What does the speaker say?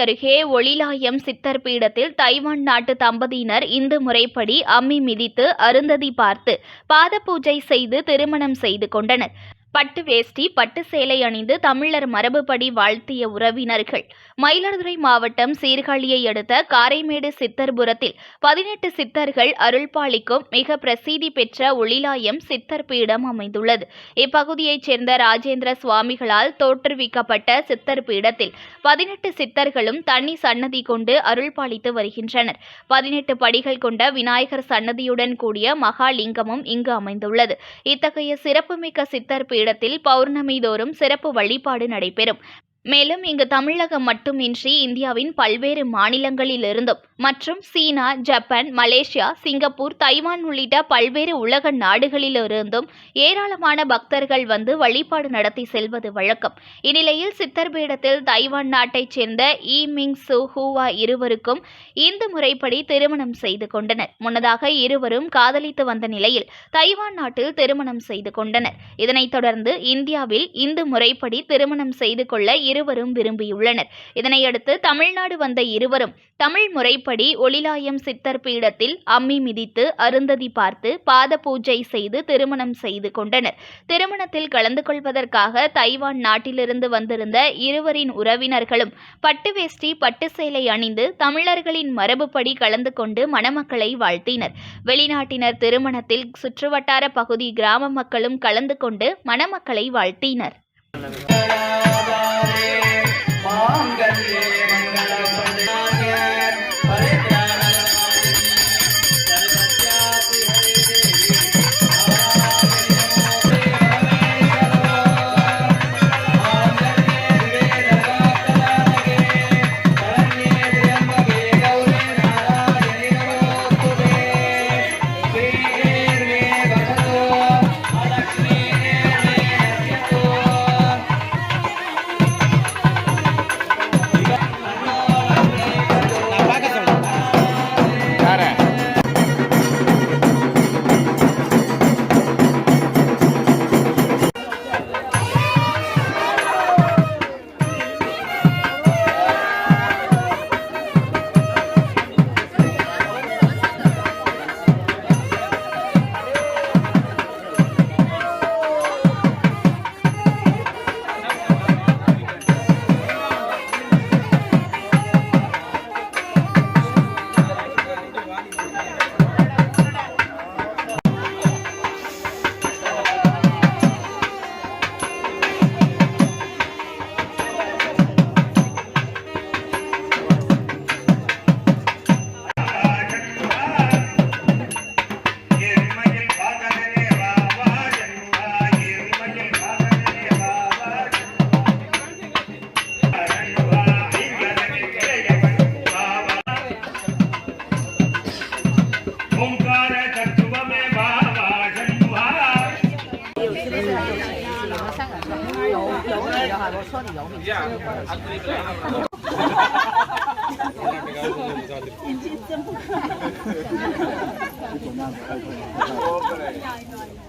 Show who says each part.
Speaker 1: அருகே ஒளிலாயம் சித்தர் பீடத்தில் தைவான் நாட்டு தம்பதியினர் இந்து முறைப்படி அம்மி மிதித்து அருந்ததி பார்த்து பாத பூஜை செய்து திருமணம் செய்து கொண்டனர். பட்டு வேஷ்டி பட்டு சேலை அணிந்து தமிழர் மரபுபடி வாழ்த்திய உறவினர்கள். மயிலாடுதுறை மாவட்டம் சீர்காழியை அடுத்த காரைமேடு சித்தர்புரத்தில் பதினெட்டு சித்தர்கள் அருள்பாலிக்கும் மிக பிரசித்தி பெற்ற ஒளிலாயம் சித்தர் பீடம் அமைந்துள்ளது. இப்பகுதியைச் சேர்ந்த ராஜேந்திர சுவாமிகளால் தோற்றுவிக்கப்பட்ட சித்தர் பீடத்தில் பதினெட்டு சித்தர்களும் தனி சன்னதி கொண்டு அருள்பாலித்து வருகின்றனர். பதினெட்டு படிகள் கொண்ட விநாயகர் சன்னதியுடன் கூடிய மகாலிங்கமும் இங்கு அமைந்துள்ளது. இத்தகைய சிறப்புமிக்க சித்தர் இடத்தில் பௌர்ணமி தோறும் சிறப்பு வழிபாடு நடைபெறும். மேலும் இங்கு தமிழகம் மட்டுமின்றி இந்தியாவின் பல்வேறு மாநிலங்களிலிருந்தும் மற்றும் China Japan Malaysia Singapore Taiwan உள்ளிட்ட பல்வேறு உலக நாடுகளிலிருந்தும் ஏராளமான பக்தர்கள் வந்து வழிபாடு நடத்தி செல்வது வழக்கம். இந்நிலையில் சித்தர் பீடத்தில் தைவான் நாட்டைச் சேர்ந்த ஈ மிங் சு ஹூவா இருவருக்கும் இந்து முறைப்படி திருமணம் செய்து கொண்டனர். முன்னதாக இருவரும் காதலித்து வந்த நிலையில் தைவான் நாட்டில் திருமணம் செய்து கொண்டனர். இதனைத் தொடர்ந்து இந்தியாவில் இந்து முறைப்படி திருமணம் செய்து கொள்ள இருவரும் விரும்பியுள்ளனர். இதனையடுத்து தமிழ்நாடு வந்த இருவரும் தமிழ் முறைப்படி ஒளிலாயம் சித்தர் பீடத்தில் அம்மி மிதித்து அருந்ததி பார்த்து பாத பூஜை செய்து திருமணம் செய்து கொண்டனர். திருமணத்தில் கலந்து கொள்வதற்காக தைவான் நாட்டிலிருந்து வந்திருந்த இருவரின் உறவினர்களும் பட்டு வேஷ்டி பட்டு சேலை அணிந்து தமிழர்களின் மரபுப்படி கலந்து கொண்டு மணமக்களை வாழ்த்தினர். வெளிநாட்டினர் திருமணத்தில் சுற்றுவட்டார பகுதி கிராம மக்களும் கலந்து கொண்டு மணமக்களை வாழ்த்தினர்.
Speaker 2: 是有钱，了
Speaker 3: 三个人，有有理的哈，我说你有理。哈哈哈哈哈！眼睛睁不开。哈哈哈哈哈！